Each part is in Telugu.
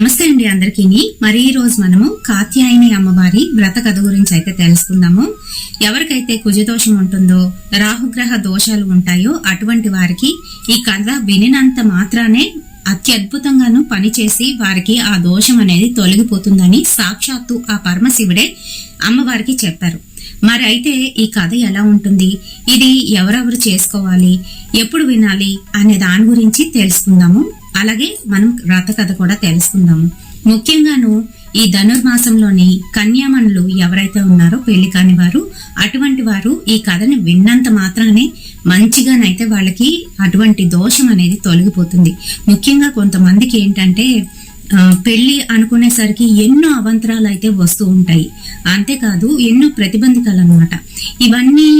నమస్తే అండి అందరికీ. మరి ఈ రోజు మనము కాత్యాయని అమ్మవారి వ్రత కథ గురించి అయితే తెలుసుకుందాము. ఎవరికైతే కుజదోషం ఉంటుందో రాహుగ్రహ దోషాలు ఉంటాయో అటువంటి వారికి ఈ కథ వినినంత మాత్రానే అత్యద్భుతంగాను పనిచేసి వారికి ఆ దోషం అనేది తొలగిపోతుందని సాక్షాత్తు ఆ పరమశివుడే అమ్మవారికి చెప్పారు. మరి అయితే ఈ కథ ఎలా ఉంటుంది? ఇది ఎవరెవరు చేసుకోవాలి? ఎప్పుడు వినాలి? అనే దాని గురించి తెలుసుకుందాము. అలాగే మనం వ్రత కథ కూడా తెలుసుకుందాము. ముఖ్యంగాను ఈ ధనుర్మాసంలోని కన్యామణులు ఎవరైతే ఉన్నారో పెళ్ళి కాని వారు అటువంటి వారు ఈ కథని విన్నంత మాత్రానే మంచిగానైతే వాళ్ళకి అటువంటి దోషం అనేది తొలగిపోతుంది. ముఖ్యంగా కొంతమందికి ఏంటంటే పెళ్ళి పెళ్ళి అనుకునేసరికి ఎన్నో అవంతరాలు అయితే వస్తూ ఉంటాయి. అంతేకాదు ఎన్నో ప్రతిబంధకాలు అనమాట ఇవన్నీ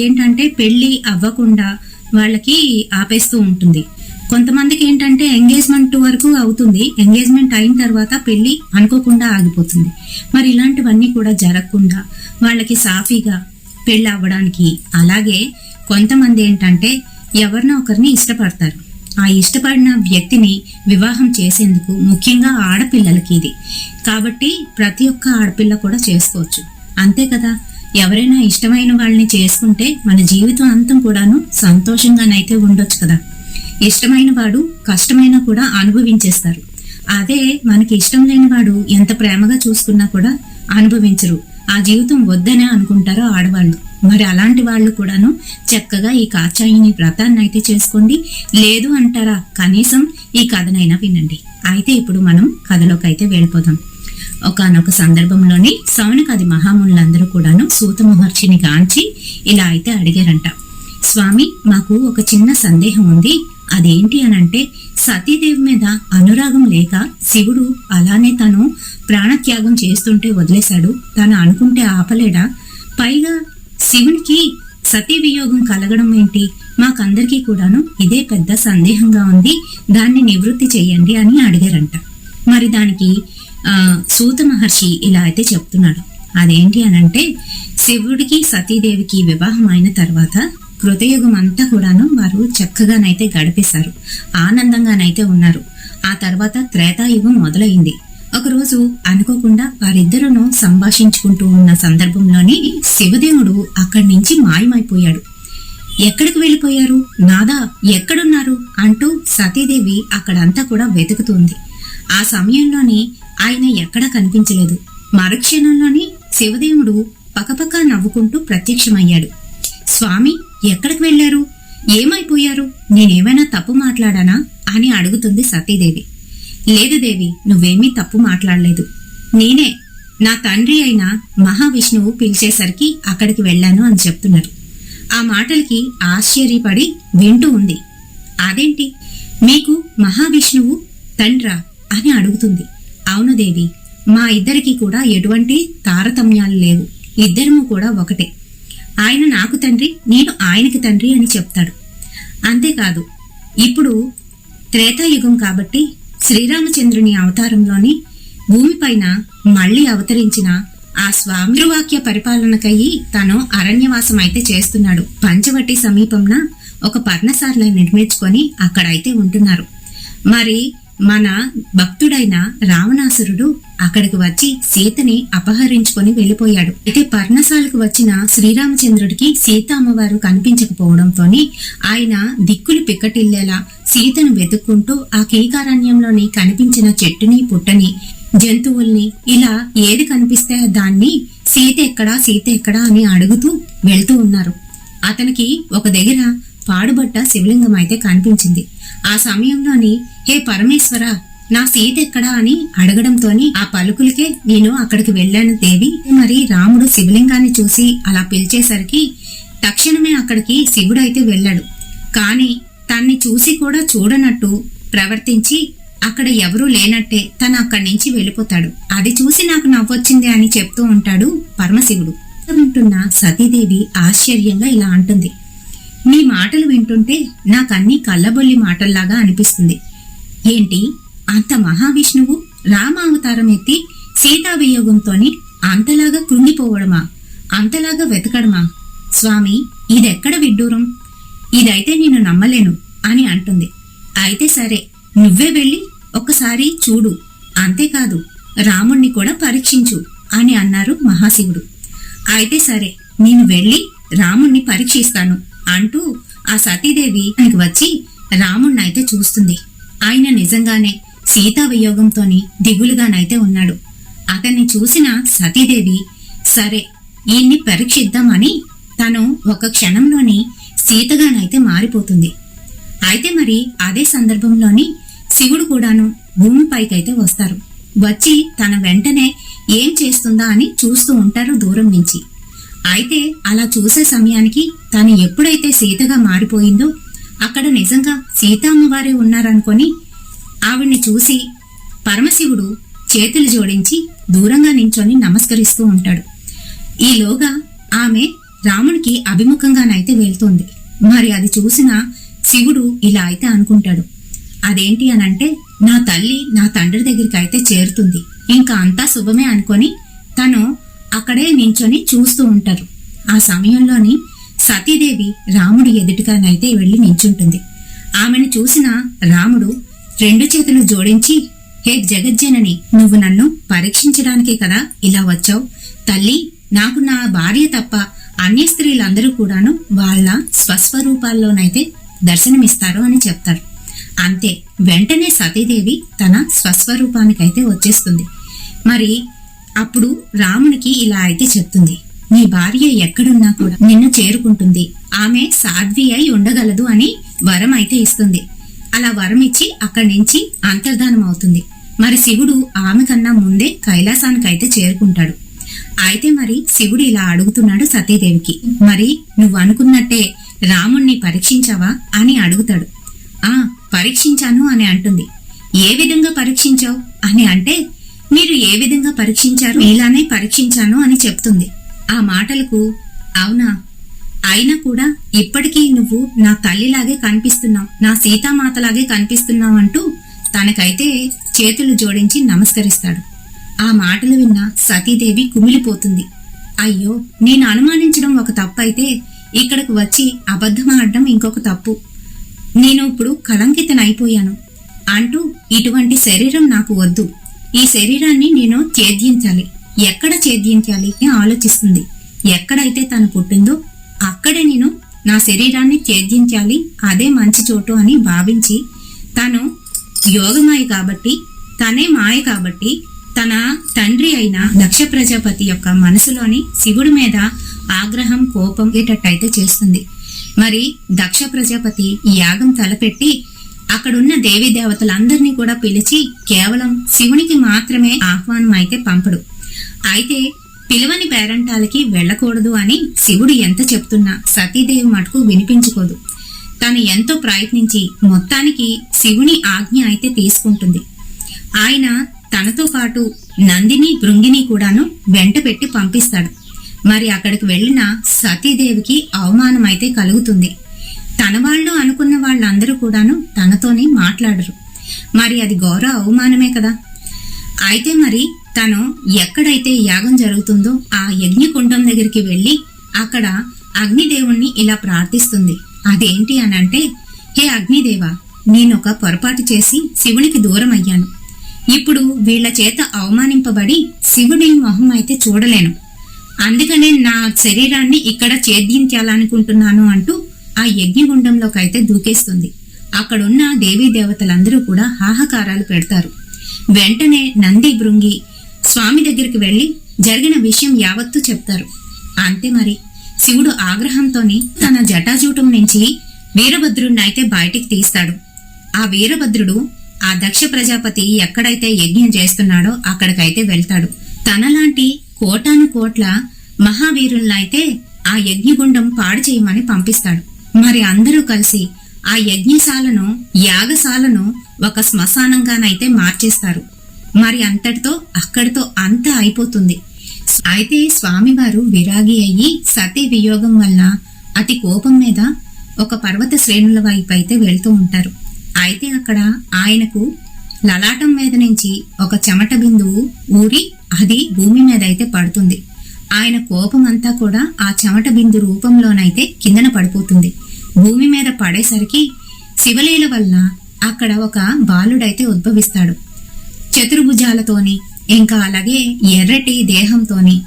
ఏంటంటే పెళ్ళి అవ్వకుండా వాళ్ళకి ఆపేస్తూ ఉంటుంది. కొంతమందికి ఏంటంటే ఎంగేజ్మెంట్ వరకు అవుతుంది. ఎంగేజ్మెంట్ అయిన తర్వాత పెళ్ళి అనుకోకుండా ఆగిపోతుంది. మరి ఇలాంటివన్నీ కూడా జరగకుండా వాళ్ళకి సాఫీగా పెళ్ళి అవ్వడానికి అలాగే కొంతమంది ఏంటంటే ఎవరినో ఒకరిని ఇష్టపడతారు. ఆ ఇష్టపడిన వ్యక్తిని వివాహం చేసేందుకు ముఖ్యంగా ఆడపిల్లలకి ఇది. కాబట్టి ప్రతి ఒక్క ఆడపిల్ల కూడా చేసుకోవచ్చు. అంతే కదా? ఎవరైనా ఇష్టమైన వాళ్ళని చేసుకుంటే మన జీవితం అంతం కూడాను సంతోషంగానైతే ఉండొచ్చు కదా? ఇష్టమైన వాడు కష్టమైనా కూడా అనుభవించేస్తారు. అదే మనకి ఇష్టం లేని వాడు ఎంత ప్రేమగా చూసుకున్నా కూడా అనుభవించరు. ఆ జీవితం వద్దనే అనుకుంటారో ఆడవాళ్ళు. మరి అలాంటి వాళ్ళు కూడాను చక్కగా ఈ కాచాయిని వ్రతాన్ని అయితే చేసుకోండి. లేదు అంటారా? కనీసం ఈ కథనైనా వినండి. అయితే ఇప్పుడు మనం కథలోకి అయితే వెళ్ళిపోదాం. ఒకనొక సందర్భంలోని సౌనకాది మహామునులందరూ కూడాను సూత మహర్షిని గాంచి ఇలా అయితే అడిగారంట. స్వామి మాకు ఒక చిన్న సందేహం ఉంది. అదేంటి అనంటే సతీదేవి మీద అనురాగం లేక శివుడు అలానే తను ప్రాణత్యాగం చేస్తుంటే వదిలేశాడు. తను అనుకుంటే ఆపలేడా? పైగా శివునికి సతీ వియోగం కలగడం ఏంటి? మాకందరికీ కూడాను ఇదే పెద్ద సందేహంగా ఉంది. దాన్ని నివృత్తి చేయండి అని అడిగారంట. మరి దానికి సూత మహర్షి ఇలా అయితే చెప్తున్నాడు. అదేంటి అనంటే శివుడికి సతీదేవికి వివాహం అయిన తర్వాత కృతయుగం అంతా కూడాను వారు చక్కగానైతే గడిపేశారు. ఆనందంగానైతే ఉన్నారు. ఆ తర్వాత త్రేతాయుగం మొదలైంది. ఒకరోజు అనుకోకుండా వారిద్దరూ సంభాషించుకుంటూ ఉన్న సందర్భంలోనే శివదేవుడు అక్కడి నుంచి మాయమైపోయాడు. ఎక్కడికి వెళ్ళిపోయారు? నాదా ఎక్కడున్నారు? అంటూ సతీదేవి అక్కడంతా కూడా వెతుకుతుంది. ఆ సమయంలోని ఆయన ఎక్కడా కనిపించలేదు. మరుక్షణంలోని శివదేవుడు పకపక నవ్వుకుంటూ ప్రత్యక్షమయ్యాడు. స్వామి ఎక్కడికి వెళ్ళారు? ఏమైపోయారు? నేనేమైనా తప్పు మాట్లాడానా? అని అడుగుతుంది సతీదేవి. లేదు దేవి నువ్వేమీ తప్పు మాట్లాడలేదు. నేనే నా తండ్రి అయిన మహావిష్ణువు పిలిచేసరికి అక్కడికి వెళ్ళాను అని చెప్తున్నారు. ఆ మాటలకి ఆశ్చర్యపడి వింటూ ఉంది. అదేంటి? మీకు మహావిష్ణువు తండ్రా అని అడుగుతుంది. అవును దేవి మా ఇద్దరికి కూడా ఎటువంటి తారతమ్యాలు లేవు. ఇద్దరము కూడా ఒకటే. ఆయన నాకు తండ్రి నేను ఆయనకి తండ్రి అని చెప్తాడు. అంతేకాదు ఇప్పుడు త్రేతాయుగం కాబట్టి శ్రీరామచంద్రుని అవతారంలోని భూమిపైన మళ్ళీ అవతరించిన ఆ స్వామివాక్య పరిపాలనకయ్యి తను అరణ్యవాసం అయితే చేస్తున్నాడు. పంచవటి సమీపంన ఒక పర్ణశాల నిర్మించుకొని అక్కడైతే ఉంటున్నారు. మరి మన భక్తుడైన రావణాసురుడు అక్కడికి వచ్చి సీతని అపహరించుకొని వెళ్ళిపోయాడు అయితే పర్ణశాలకు వచ్చిన శ్రీరామచంద్రుడికి సీత అమ్మవారు కనిపించకపోవడంతోని ఆయన దిక్కులు పిక్కటిల్లేలా సీతను వెతుక్కుంటూ ఆ కీకారణ్యంలోని కనిపించిన చెట్టుని పుట్టని జంతువుల్ని ఇలా ఏది కనిపిస్తే దాన్ని సీత ఎక్కడా సీత ఎక్కడా అని అడుగుతూ వెళ్తూ ఉన్నారు. అతనికి ఒక దగ్గర పాడుబట్ట శివలింగం అయితే కనిపించింది. ఆ సమయంలోని హే పరమేశ్వర నా సీత ఎక్కడా అని అడగడంతోని ఆ పలుకులకే నేను అక్కడికి వెళ్ళాను దేవి. మరి రాముడు శివలింగాన్ని చూసి అలా పిలిచేసరికి తక్షణమే అక్కడికి శివుడైతే వెళ్ళాడు. కాని తన్ని చూసి కూడా చూడనట్టు ప్రవర్తించి అక్కడ ఎవరూ లేనట్టే తను అక్కడి నుంచి వెళ్ళిపోతాడు. అది చూసి నాకు నవ్వొచ్చింది అని చెప్తూ ఉంటాడు పరమశివుడు. ఉంటున్న సతీదేవి ఆశ్చర్యంగా ఇలా అంటుంది. మీ మాటలు వింటుంటే నాకన్నీ కళ్ళబొల్లి మాటల్లాగా అనిపిస్తుంది. ఏంటి? అంత మహావిష్ణువు రామావతారం ఎత్తి సీతావియోగంతోని అంతలాగా కృంగిపోవడమా? అంతలాగా వెతకడమా? స్వామి ఇదెక్కడ విడ్డూరం? ఇదైతే నేను నమ్మలేను అని అంటుంది. అయితే సరే నువ్వే వెళ్ళి ఒక్కసారి చూడు. అంతేకాదు రాముణ్ణి కూడా పరీక్షించు అని అన్నారు మహాశివుడు. అయితే సరే నేను వెళ్ళి రాముణ్ణి పరీక్షిస్తాను. అంటూ ఆ సతీదేవి ఆయనకు వచ్చి రాముణ్ణైతే చూస్తుంది. ఆయన నిజంగానే సీతా వియోగంతోని దిగులుగానైతే ఉన్నాడు. అతన్ని చూసిన సతీదేవి సరే ఈయన్ని పరీక్షిద్దామని తను ఒక క్షణంలోని సీతగానైతే మారిపోతుంది. అయితే మరి అదే సందర్భంలోని శివుడు కూడాను భూమిపైకైతే వస్తారు. వచ్చి తన వెంటనే ఏం చేస్తుందా అని చూస్తూ ఉంటారు దూరం నుంచి. అయితే అలా చూసే సమయానికి తను ఎప్పుడైతే సీతగా మారిపోయిందో అక్కడ నిజంగా సీతమ్మవారే ఉన్నారనుకొని ఆవిడ్ని చూసి పరమశివుడు చేతులు జోడించి దూరంగా నించొని నమస్కరిస్తూ ఉంటాడు. ఈలోగా ఆమె రామునికి అభిముఖంగానైతే వెళ్తుంది. మరి అది చూసిన శివుడు ఇలా అయితే అనుకుంటాడు. అదేంటి అనంటే నా తల్లి నా తండ్రి దగ్గరికి అయితే చేరుతుంది. ఇంకా అంతా శుభమే అనుకొని తను అక్కడే నించొని చూస్తూ ఉంటారు. ఆ సమయంలోని సతీదేవి రాముడి ఎదుటిగానైతే వెళ్ళి నించుంటుంది. ఆమెను చూసిన రాముడు రెండు చేతులు జోడించి హే జగజ్జనని నువ్వు నన్ను పరీక్షించడానికే కదా ఇలా వచ్చావు? తల్లి నాకు నా భార్య తప్ప అన్య స్త్రీలందరూ కూడాను వాళ్ళ స్వస్వరూపాల్లోనైతే దర్శనమిస్తారు అని చెప్తారు. అంతే వెంటనే సతీదేవి తన స్వస్వరూపానికైతే వచ్చేస్తుంది. మరి అప్పుడు రామునికి ఇలా అయితే చెప్తుంది. నీ భార్య ఎక్కడున్నా కూడా నిన్ను చేరుకుంటుంది. ఆమె సాధ్వి అయి ఉండగలదు అని వరం అయితే ఇస్తుంది. అలా వరం ఇచ్చి అక్కడి నుంచి అంతర్ధానం అవుతుంది. మరి శివుడు ఆమె కన్నా ముందే కైలాసానికైతే చేరుకుంటాడు. అయితే మరి శివుడు ఇలా అడుగుతున్నాడు సతీదేవికి. మరి నువ్వు అనుకున్నట్టే రాముణ్ణి పరీక్షించావా? అని అడుగుతాడు. ఆ పరీక్షించాను అని అంటుంది. ఏ విధంగా పరీక్షించావు? అని అంటే మీరు ఏ విధంగా పరీక్షించారు? ఇలానే పరీక్షించాను అని చెప్తుంది. ఆ మాటలకు అవునా? అయినా కూడా ఇప్పటికీ నువ్వు నా తల్లిలాగే కనిపిస్తున్నావు నా సీతామాతలాగే కనిపిస్తున్నావు అంటూ తనకైతే చేతులు జోడించి నమస్కరిస్తాడు. ఆ మాటలు విన్న సతీదేవి కుమిలిపోతుంది. అయ్యో నేను అనుమానించడం ఒక తప్పు అయితే ఇక్కడికి వచ్చి అబద్ధం ఆడడం ఇంకొక తప్పు. నేను ఇప్పుడు కలంకితనైపోయాను అంటూ ఇటువంటి శరీరం నాకు వద్దు. ఈ శరీరాన్ని నేను ఛేద్యించాలి ఎక్కడ ఛేద్యించాలి అని ఆలోచిస్తుంది. ఎక్కడైతే తను పుట్టిందో అక్కడే నేను నా శరీరాన్ని ఛేద్యించాలి అదే మంచి చోటు అని భావించి తను యోగమాయ కాబట్టి తనే మాయ కాబట్టి తన తండ్రి అయిన దక్ష ప్రజాపతి యొక్క మనసులోని శివుడి మీద ఆగ్రహం కోపం అయితే చేస్తుంది. మరి దక్ష ప్రజాపతి ఈ యాగం తలపెట్టి అక్కడున్న దేవీ దేవతలందరినీ కూడా పిలిచి కేవలం శివునికి మాత్రమే ఆహ్వానం అయితే పంపడు. అయితే పిలవని పేరంటాలకి వెళ్ళకూడదు అని శివుడు ఎంత చెప్తున్నా సతీదేవి మటుకు వినిపించుకోదు. తను ఎంతో ప్రయత్నించి మొత్తానికి శివుని ఆజ్ఞ అయితే తీసుకుంటుంది. ఆయన తనతో పాటు నందిని భృంగిని కూడాను వెంట పెట్టి పంపిస్తాడు. మరి అక్కడికి వెళ్ళిన సతీదేవికి అవమానం అయితే కలుగుతుంది. తన వాళ్ళు అనుకున్న వాళ్ళందరూ కూడాను తనతోనే మాట్లాడరు. మరి అది గౌరవ అవమానమే కదా. అయితే మరి తను ఎక్కడైతే యాగం జరుగుతుందో ఆ యజ్ఞకుండం దగ్గరికి వెళ్ళి అక్కడ అగ్నిదేవుణ్ణి ఇలా ప్రార్థిస్తుంది. అదేంటి అనంటే హే అగ్నిదేవా నేనొక పొరపాటు చేసి శివునికి దూరం అయ్యాను ఇప్పుడు వీళ్ళ చేత అవమానింపబడి శివుడి మొహం అయితే చూడలేను. అందుకనే నా శరీరాన్ని ఇక్కడ ఛేద్యించాలనుకుంటున్నాను అంటూ ఆ యజ్ఞగుండంలోకైతే దూకేస్తుంది. అక్కడున్న దేవీ దేవతలందరూ కూడా హాహాకారాలు పెడతారు. వెంటనే నంది బృంగి స్వామి దగ్గరికి వెళ్ళి జరిగిన విషయం యావత్తూ చెప్తారు. అంతే మరి. శివుడు ఆగ్రహంతోని తన జటాజూటం నుంచి వీరభద్రుణ్ణైతే బయటికి తీస్తాడు. ఆ వీరభద్రుడు ఆ దక్ష ప్రజాపతి ఎక్కడైతే యజ్ఞం చేస్తున్నాడో అక్కడికైతే వెళ్తాడు. తనలాంటి కోటాను కోట్ల మహావీరులనైతే ఆ యజ్ఞగుండం పాడు చేయమని పంపిస్తాడు. మరి అందరూ కలిసి ఆ యజ్ఞశాలను యాగశాలను ఒక శ్మశానంగానైతే మార్చేస్తారు. మరి అంతటితో అక్కడితో అంతా అయిపోతుంది. అయితే స్వామివారు విరాగి అయ్యి సతీ వియోగం వల్ల అతి కోపం మీద ఒక పర్వత శ్రేణుల వైపు అయితే వెళ్తూ ఉంటారు. అయితే అక్కడ ఆయనకు లలాటం మీద నుంచి ఒక చెమట బిందువు ఊరి అది భూమి మీద అయితే పడుతుంది. ఆయన కోపం అంతా కూడా ఆ చెమట బిందు రూపంలోనైతే కిందన పడిపోతుంది. భూమి మీద పడేసరికి శివలీల వల్ల అక్కడ ఒక బాలుడైతే ఉద్భవిస్తాడు. చతుర్భుజాలతోని ఇంకా అలాగే ఎర్రటి దేహంతోని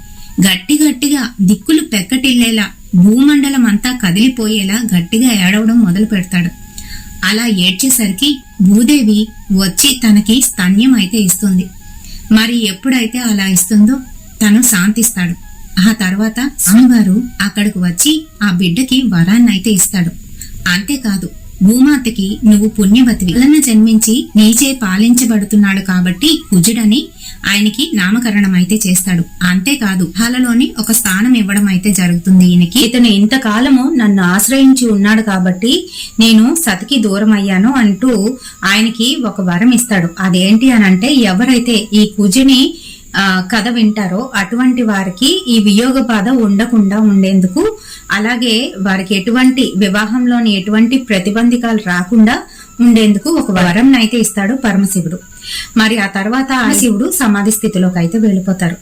గట్టి గట్టిగా దిక్కులు పెక్కటిల్లేలా భూమండలం అంతా కదిలిపోయేలా గట్టిగా ఏడవడం మొదలు పెడతాడు. అలా ఏడ్చేసరికి భూదేవి వచ్చి తనకి స్తన్యం అయితే ఇస్తుంది. మరి ఎప్పుడైతే అలా ఇస్తుందో తను శాంతిస్తాడు. ఆ తర్వాత స్వామివారు అక్కడికి వచ్చి ఆ బిడ్డకి వరాన్నైతే ఇస్తాడు. అంతేకాదు భూమాతకి నువ్వు పుణ్యవతివి. వలన జన్మించి నీచే పాలించబడుతున్నాడు కాబట్టి కుజుడని ఆయనకి నామకరణం అయితే చేస్తాడు. అంతేకాదు హాలలోని ఒక స్థానం ఇవ్వడం అయితే జరుగుతుంది ఈయనకి. ఇతను ఇంతకాలము నన్ను ఆశ్రయించి ఉన్నాడు కాబట్టి నేను సతికి దూరం అయ్యాను అంటూ ఆయనకి ఒక వరం ఇస్తాడు. అదేంటి అని అంటే ఎవరైతే ఈ కుజుని కథ వింటారో అటువంటి వారికి ఈ వియోగ బాధ ఉండకుండా ఉండేందుకు అలాగే వారికి ఎటువంటి వివాహంలోని ఎటువంటి ప్రతిబంధకాలు రాకుండా ఉండేందుకు ఒక వరం అయితే ఇస్తాడు పరమశివుడు. మరి ఆ తర్వాత ఆ శివుడు సమాధి స్థితిలోకి అయితే వెళ్ళిపోతారు.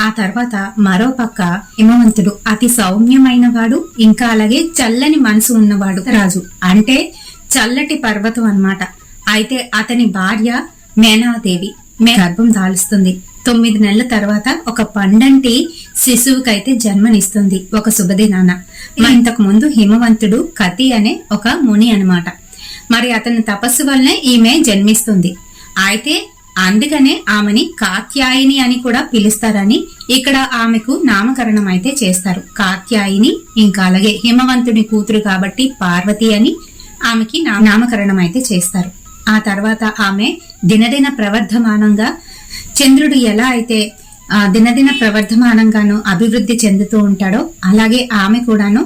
ఆ తర్వాత మరో పక్క హిమవంతుడు అతి సౌమ్యమైన వాడు ఇంకా అలాగే చల్లని మనసు ఉన్నవాడు రాజు. అంటే చల్లటి పర్వతం అన్నమాట. అయితే అతని భార్య మేనాదేవి. మే గర్భం దాలుస్తుంది. తొమ్మిది నెలల తర్వాత ఒక పండంటి శిశువుకైతే జన్మనిస్తుంది. ఒక శుభదినాన. మా ఇంతకు ముందు హిమవంతుడు కతి అనే ఒక ముని అనమాట మరి అతని తపస్సు వల్లనే ఈమె జన్మిస్తుంది. అయితే అందుకనే ఆమెని కాత్యాయిని అని కూడా పిలుస్తారని ఇక్కడ ఆమెకు నామకరణం అయితే చేస్తారు. కాత్యాయిని ఇంకా అలాగే హిమవంతుడి కూతురు కాబట్టి పార్వతి అని ఆమెకి నా- నామకరణం అయితే చేస్తారు. ఆ తర్వాత ఆమె దినదిన ప్రవర్ధమానంగా చంద్రుడు ఎలా అయితే దినదిన ప్రవర్ధమానంగాను అభివృద్ధి చెందుతూ ఉంటాడో అలాగే ఆమె కూడాను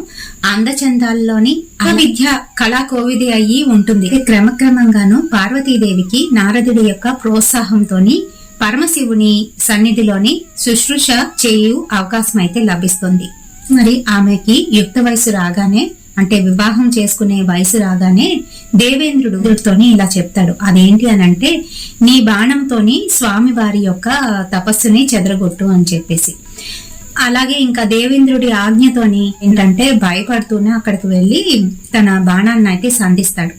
అందచందాల్లోని అవిద్య విద్య కళా కోవిది అయ్యి ఉంటుంది. క్రమక్రమంగాను పార్వతీదేవికి నారదుడి యొక్క ప్రోత్సాహంతోని పరమశివుని సన్నిధిలోని శుశ్రూష చేయు అవకాశం అయితే లభిస్తుంది. మరి ఆమెకి యుక్త వయసు రాగానే అంటే వివాహం చేసుకునే వయసు రాగానే దేవేంద్రుడుతోని ఇలా చెప్తాడు. అదేంటి అని అంటే నీ బాణంతోని స్వామి వారి యొక్క తపస్సుని చెదరగొట్టు అని చెప్పేసి. అలాగే ఇంకా దేవేంద్రుడి ఆజ్ఞతోని ఏంటంటే భయపడుతూనే అక్కడికి వెళ్ళి తన బాణాన్ని అయితే సంధిస్తాడు.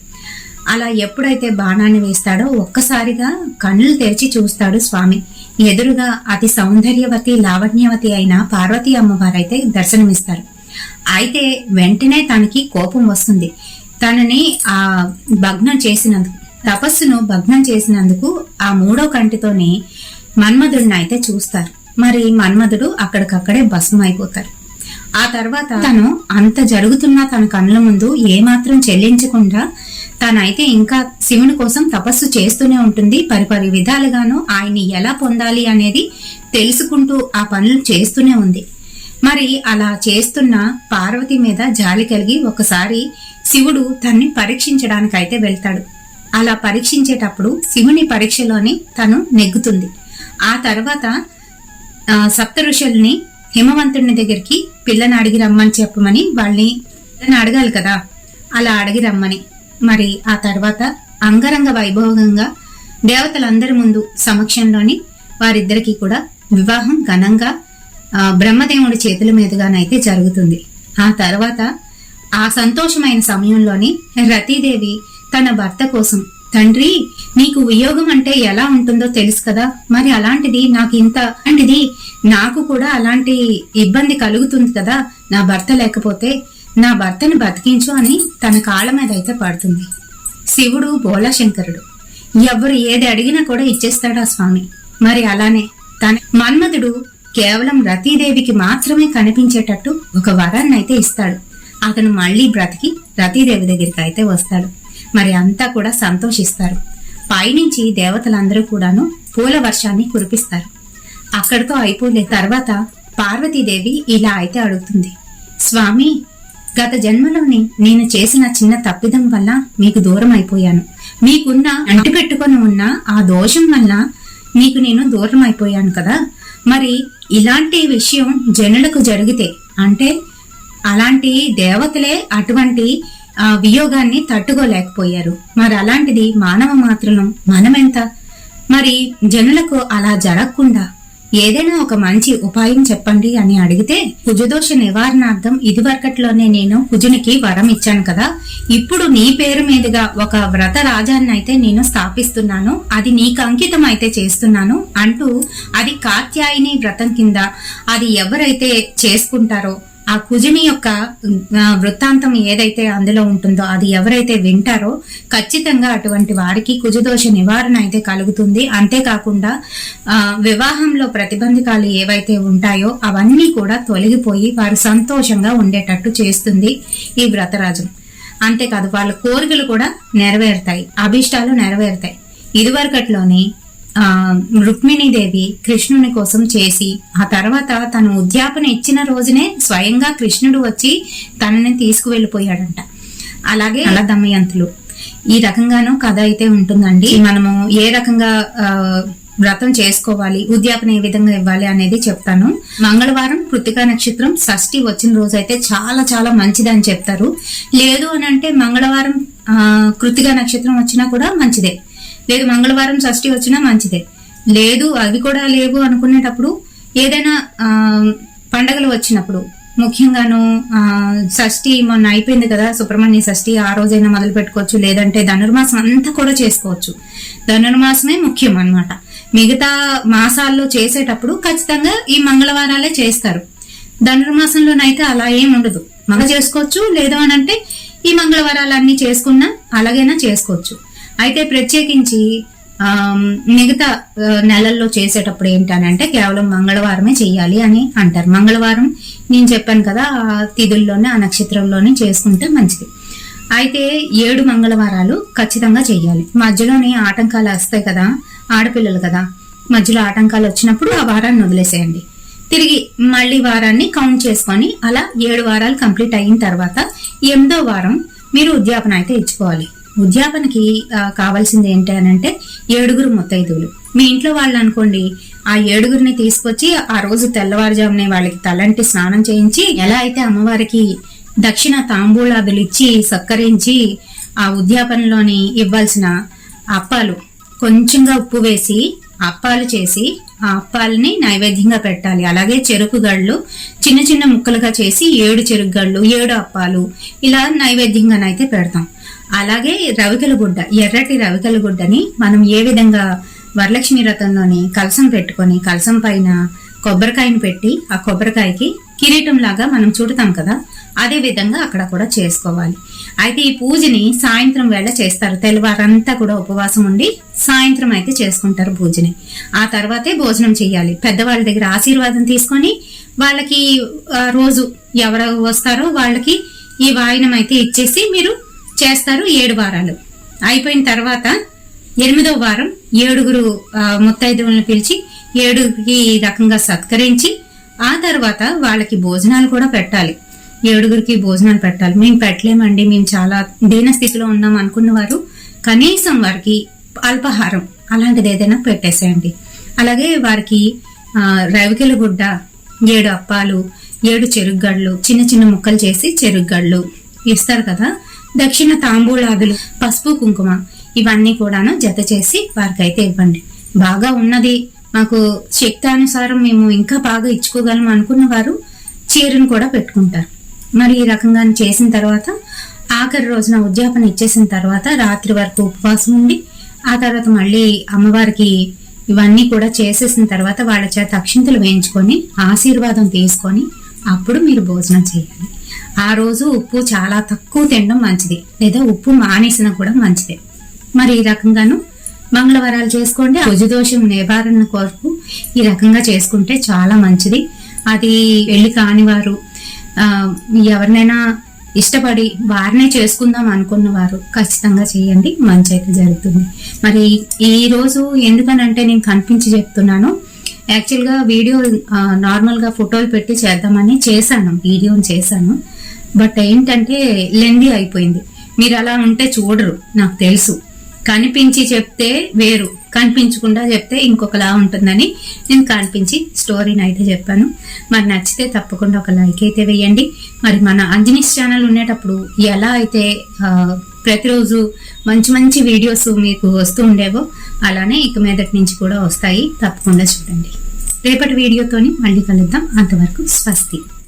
అలా ఎప్పుడైతే బాణాన్ని వేస్తాడో ఒక్కసారిగా కన్నులు తెరిచి చూస్తాడు స్వామి. ఎదురుగా అతి సౌందర్యవతి లావణ్యవతి అయిన పార్వతీ అమ్మవారైతే దర్శనమిస్తారు. అయితే వెంటనే తనకి కోపం వస్తుంది. తనని ఆ భగ్నం చేసినందుకు తపస్సును భగ్నం చేసినందుకు ఆ మూడో కంటితోనే మన్మధుడిని అయితే చూస్తారు. మరి మన్మధుడు అక్కడికక్కడే భస్మం అయిపోతారు ఆ తర్వాత తను అంత జరుగుతున్నా తన కళ్ళ ముందు ఏమాత్రం చెల్లించకుండా తనైతే ఇంకా శివుని కోసం తపస్సు చేస్తూనే ఉంటుంది. పరిపరి విధాలుగాను ఆయన్ని ఎలా పొందాలి అనేది తెలుసుకుంటూ ఆ పనులు చేస్తూనే ఉంది. మరి అలా చేస్తున్న పార్వతి మీద జాలి కలిగి ఒకసారి శివుడు తన్ని పరీక్షించడానికి అయితే వెళ్తాడు. అలా పరీక్షించేటప్పుడు శివుని పరీక్షలోనే తను నెగ్గుతుంది. ఆ తర్వాత సప్త ఋషుల్ని హిమవంతుని దగ్గరికి పిల్లని అడిగి రమ్మని చెప్పమని వాళ్ళని పిల్లని అడగాలి కదా? అలా అడిగి రమ్మని. మరి ఆ తర్వాత అంగరంగ వైభవంగా దేవతలందరి ముందు సమక్షంలోని వారిద్దరికీ కూడా వివాహం ఘనంగా బ్రహ్మదేవుడి చేతుల మీదుగానైతే జరుగుతుంది. ఆ తర్వాత ఆ సంతోషమైన సమయంలోని రతీదేవి తన భర్త కోసం తండ్రి నీకు వియోగం అంటే ఎలా ఉంటుందో తెలుసు కదా మరి అలాంటిది నాకు ఇంత అలాంటిది నాకు కూడా అలాంటి ఇబ్బంది కలుగుతుంది కదా నా భర్త లేకపోతే నా భర్తను బతికించు అని తన కాళ్ళ మీద అయితే పడుతుంది. శివుడు బోలాశంకరుడు ఎవరు ఏది అడిగినా కూడా ఇచ్చేస్తాడు ఆ స్వామి? మరి అలానే తన మన్మధుడు కేవలం రతీదేవికి మాత్రమే కనిపించేటట్టు ఒక వరాన్ని అయితే ఇస్తాడు. అతను మళ్ళీ బ్రతికి రతీదేవి దగ్గరికి అయితే వస్తాడు. మరి అంతా కూడా సంతోషిస్తారు. పైనుంచి దేవతలందరూ కూడాను పూల వర్షాన్ని కురిపిస్తారు. అక్కడితో అయిపోలే తర్వాత పార్వతీదేవి ఇలా అయితే అడుగుతుంది. స్వామి గత జన్మలోని నేను చేసిన చిన్న తప్పిదం వల్ల మీకు దూరం అయిపోయాను. మీకున్న అంటిపెట్టుకొని ఉన్న ఆ దోషం వల్ల మీకు నేను దూరం అయిపోయాను కదా. మరి ఇలాంటి విషయం జనులకు జరిగితే అంటే అలాంటి దేవతలే అటువంటి వియోగాన్ని తట్టుకోలేకపోయారు. మరి అలాంటిది మానవ మాత్రం మనమెంత? మరి జనులకు అలా జరగకుండా ఏదైనా ఒక మంచి ఉపాయం చెప్పండి అని అడిగితే కుజదోష నివారణార్థం ఇదివరకట్లోనే నేను కుజునికి వరం ఇచ్చాను కదా. ఇప్పుడు నీ పేరు మీదుగా ఒక వ్రత రాజాన్ని అయితే నేను స్థాపిస్తున్నాను. అది నీకు అంకితం అయితే చేస్తున్నాను అంటూ అది కాత్యాయని వ్రతం కింద అది ఎవరైతే చేసుకుంటారో ఆ కుజుని యొక్క వృత్తాంతం ఏదైతే అందులో ఉంటుందో అది ఎవరైతే వింటారో ఖచ్చితంగా అటువంటి వారికి కుజదోష నివారణ అయితే కలుగుతుంది. అంతేకాకుండా వివాహంలో ప్రతిబంధకాలు ఏవైతే ఉంటాయో అవన్నీ కూడా తొలగిపోయి వారు సంతోషంగా ఉండేటట్టు చేస్తుంది ఈ వ్రతరాజం. అంతేకాదు వాళ్ళ కోరికలు కూడా నెరవేరుతాయి అభిష్టాలు నెరవేరుతాయి. ఇదివరకట్లోనే రుక్మిణీదేవి కృష్ణుని కోసం చేసి ఆ తర్వాత తను ఉద్యాపన ఇచ్చిన రోజునే స్వయంగా కృష్ణుడు వచ్చి తనని తీసుకువెళ్ళిపోయాడంట. అలాగే అలా దమయంతులు ఈ రకంగానూ కథ అయితే ఉంటుందండి. మనము ఏ రకంగా ఆ, వ్రతం చేసుకోవాలి ఉద్యాపన ఏ విధంగా ఇవ్వాలి అనేది చెప్తాను. మంగళవారం కృతికా నక్షత్రం షష్ఠి వచ్చిన రోజు అయితే చాలా చాలా మంచిది అని చెప్తారు. లేదు అని అంటే మంగళవారం ఆ, కృతికా నక్షత్రం వచ్చినా కూడా మంచిదే. లేదు మంగళవారం షష్ఠి వచ్చినా మంచిదే. లేదు అవి కూడా లేవు అనుకునేటప్పుడు ఏదైనా పండగలు వచ్చినప్పుడు ముఖ్యంగాను షష్ఠి మొన్న అయిపోయింది కదా సుబ్రహ్మణ్య షష్ఠి ఆ రోజైనా మొదలు పెట్టుకోవచ్చు. లేదంటే ధనుర్మాసం అంతా కూడా చేసుకోవచ్చు. ధనుర్మాసమే ముఖ్యం అన్నమాట. మిగతా మాసాల్లో చేసేటప్పుడు ఖచ్చితంగా ఈ మంగళవారాలే చేస్తారు. ధనుర్మాసంలోనైతే అలా ఏం ఉండదు. మగ చేసుకోవచ్చు లేదు అని అంటే ఈ మంగళవారాలన్నీ చేసుకున్నా అలాగైనా చేసుకోవచ్చు. అయితే ప్రత్యేకించి ఆ, మిగతా నెలల్లో చేసేటప్పుడు ఏంటనంటే కేవలం మంగళవారమే చెయ్యాలి అని అంటారు. మంగళవారం నేను చెప్పాను కదా ఆ తిథుల్లోనే ఆ నక్షత్రంలోనే చేసుకుంటే మంచిది. అయితే ఏడు మంగళవారాలు ఖచ్చితంగా చెయ్యాలి. మధ్యలోనే ఆటంకాలు వస్తాయి కదా ఆడపిల్లలు కదా మధ్యలో ఆటంకాలు వచ్చినప్పుడు ఆ వారాన్ని వదిలేసేయండి. తిరిగి మళ్ళీ వారాన్ని కౌంట్ చేసుకొని అలా ఏడు వారాలు కంప్లీట్ అయిన తర్వాత ఎనిమిదో వారం మీరు ఉద్యాపన అయితే ఇచ్చుకోవాలి. ఉద్యాపనకి కావాల్సింది ఏంటి అని అంటే ఏడుగురు ముత్తైదువులు. మీ ఇంట్లో వాళ్ళు అనుకోండి ఆ ఏడుగురిని తీసుకొచ్చి ఆ రోజు తెల్లవారుజామునే వాళ్ళకి తలంటి స్నానం చేయించి ఎలా అయితే అమ్మవారికి దక్షిణ తాంబూలాదులు ఇచ్చి సత్కరించి ఆ ఉద్యాపనలోని ఇవ్వాల్సిన అప్పాలు కొంచెంగా ఉప్పు వేసి అప్పాలు చేసి ఆ అప్పాలని నైవేద్యంగా పెట్టాలి. అలాగే చెరుకు గళ్ళు చిన్న చిన్న ముక్కలుగా చేసి ఏడు చెరుకు గళ్ళు ఏడు అప్పాలు ఇలా నైవేద్యంగానైతే పెడతాం. అలాగే రవికల గుడ్డ ఎర్రటి రవికల గుడ్డని మనం ఏ విధంగా వరలక్ష్మి రథంలోని కలసం పెట్టుకొని కలసం పైన కొబ్బరికాయని పెట్టి ఆ కొబ్బరికాయకి కిరీటం లాగా మనం చుడతాం కదా అదే విధంగా అక్కడ కూడా చేసుకోవాలి. అయితే ఈ పూజని సాయంత్రం వేళ చేస్తారు. తెల్లవారంతా కూడా ఉపవాసం ఉండి సాయంత్రం అయితే చేసుకుంటారు పూజని. ఆ తర్వాతే భోజనం చేయాలి. పెద్దవాళ్ళ దగ్గర ఆశీర్వాదం తీసుకొని వాళ్ళకి రోజు ఎవరు వస్తారో వాళ్ళకి ఈ వాయినం అయితే ఇచ్చేసి మీరు చేస్తారు ఏడు వారాలు. అయిపోయిన తర్వాత ఎనిమిదో వారం ఏడుగురు ముత్తైదువులను పిలిచి ఏడుగురికి ఈ రకంగా సత్కరించి ఆ తర్వాత వాళ్ళకి భోజనాలు కూడా పెట్టాలి. ఏడుగురికి భోజనాలు పెట్టాలి. మేము పెట్టలేమండి. మేము చాలా దీనస్థితిలో ఉన్నాం అనుకున్న వారు కనీసం వారికి అల్పాహారం అలాంటిది ఏదైనా పెట్టేసేయండి. అలాగే వారికి రవికెల గుడ్డ ఏడు అప్పాలు ఏడు చెరుగ్గడ్లు చిన్న చిన్న ముక్కలు చేసి చెరుగ్గడ్లు ఇస్తారు కదా. దక్షిణ తాంబూలాదులు పసుపు కుంకుమ ఇవన్నీ కూడాను జత చేసి వారికైతే ఇవ్వండి. బాగా ఉన్నది. మాకు శక్తానుసారం మేము ఇంకా బాగా ఇచ్చుకోగలం అనుకున్న వారు చీరను కూడా పెట్టుకుంటారు. మరి ఈ రకంగా చేసిన తర్వాత ఆఖరి రోజున ఉద్యాపన ఇచ్చేసిన తర్వాత రాత్రి వరకు ఉపవాసం ఉండి ఆ తర్వాత మళ్ళీ అమ్మవారికి ఇవన్నీ కూడా చేసేసిన తర్వాత వాళ్ళ చేత అక్షింతలు వేయించుకొని ఆశీర్వాదం తీసుకొని అప్పుడు మీరు భోజనం చేయాలి. ఆ రోజు ఉప్పు చాలా తక్కువ తినడం మంచిది లేదా ఉప్పు మానేసినా కూడా మంచిదే. మరి ఈ రకంగాను మంగళవారాలు చేసుకోండి. భుజదోషం నివారణ కొరకు ఈ రకంగా చేసుకుంటే చాలా మంచిది. అది వెళ్ళి కానివారు ఎవరినైనా ఇష్టపడి వారినే చేసుకుందాం అనుకున్న వారు ఖచ్చితంగా చేయండి. మంచి అయితే జరుగుతుంది. మరి ఈరోజు ఎందుకనంటే నేను కనిపించి చెప్తున్నాను. యాక్చువల్గా వీడియో నార్మల్గా ఫోటోలు పెట్టి చేద్దామని చేశాను వీడియోని చేశాను. బట్ ఏంటంటే లెంది అయిపోయింది. మీరు అలా ఉంటే చూడరు నాకు తెలుసు. కనిపించి చెప్తే వేరు కనిపించకుండా చెప్తే ఇంకొకలా ఉంటుందని నేను కనిపించి స్టోరీని అయితే చెప్పాను. మరి నచ్చితే తప్పకుండా ఒక లైక్ అయితే వేయండి. మరి మన అంజనీస్ ఛానల్ ఉండేటప్పుడు ఎలా అయితే ప్రతిరోజు మంచి మంచి వీడియోస్ మీకు వస్తూ ఉండేవో అలానే ఇక మీదటి నుంచి కూడా వస్తాయి. తప్పకుండా చూడండి. రేపటి వీడియోతోని మళ్ళీ కలుద్దాం. అంతవరకు స్వస్తి.